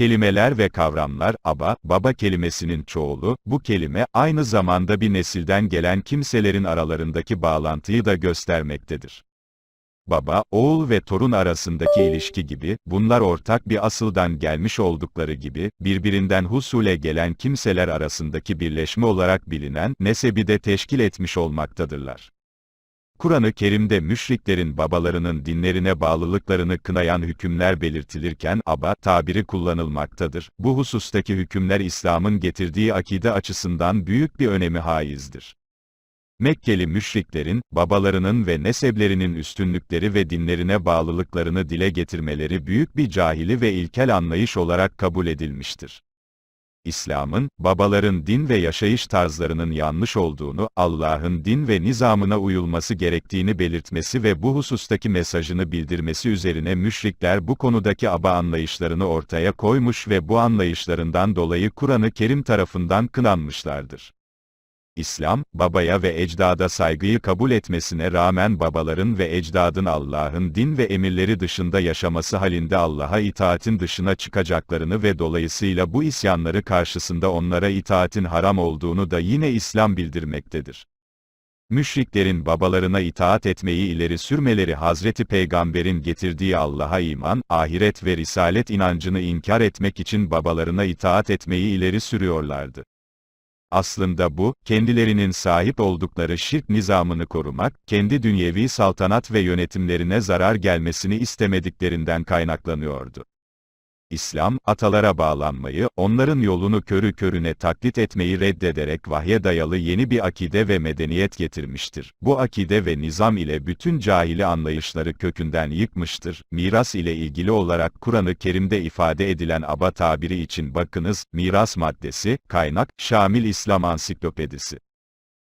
Kelimeler ve kavramlar, aba, baba kelimesinin çoğulu, bu kelime, aynı zamanda bir nesilden gelen kimselerin aralarındaki bağlantıyı da göstermektedir. Baba, oğul ve torun arasındaki ilişki gibi, bunlar ortak bir asıldan gelmiş oldukları gibi, birbirinden husule gelen kimseler arasındaki birleşme olarak bilinen, nesebi de teşkil etmiş olmaktadırlar. Kur'an-ı Kerim'de müşriklerin babalarının dinlerine bağlılıklarını kınayan hükümler belirtilirken, aba, tabiri kullanılmaktadır. Bu husustaki hükümler İslam'ın getirdiği akide açısından büyük bir önemi haizdir. Mekkeli müşriklerin, babalarının ve neseblerinin üstünlükleri ve dinlerine bağlılıklarını dile getirmeleri büyük bir cahili ve ilkel anlayış olarak kabul edilmiştir. İslam'ın, babaların din ve yaşayış tarzlarının yanlış olduğunu, Allah'ın din ve nizamına uyulması gerektiğini belirtmesi ve bu husustaki mesajını bildirmesi üzerine müşrikler bu konudaki aba anlayışlarını ortaya koymuş ve bu anlayışlarından dolayı Kur'an-ı Kerim tarafından kınanmışlardır. İslam, babaya ve ecdada saygıyı kabul etmesine rağmen babaların ve ecdadın Allah'ın din ve emirleri dışında yaşaması halinde Allah'a itaatin dışına çıkacaklarını ve dolayısıyla bu isyanları karşısında onlara itaatin haram olduğunu da yine İslam bildirmektedir. Müşriklerin babalarına itaat etmeyi ileri sürmeleri Hazreti Peygamber'in getirdiği Allah'a iman, ahiret ve risalet inancını inkar etmek için babalarına itaat etmeyi ileri sürüyorlardı. Aslında bu, kendilerinin sahip oldukları şirk nizamını korumak, kendi dünyevi saltanat ve yönetimlerine zarar gelmesini istemediklerinden kaynaklanıyordu. İslam, atalara bağlanmayı, onların yolunu körü körüne taklit etmeyi reddederek vahye dayalı yeni bir akide ve medeniyet getirmiştir. Bu akide ve nizam ile bütün cahili anlayışları kökünden yıkmıştır. Miras ile ilgili olarak Kur'an-ı Kerim'de ifade edilen aba tabiri için bakınız, miras maddesi, kaynak, Şamil İslam Ansiklopedisi.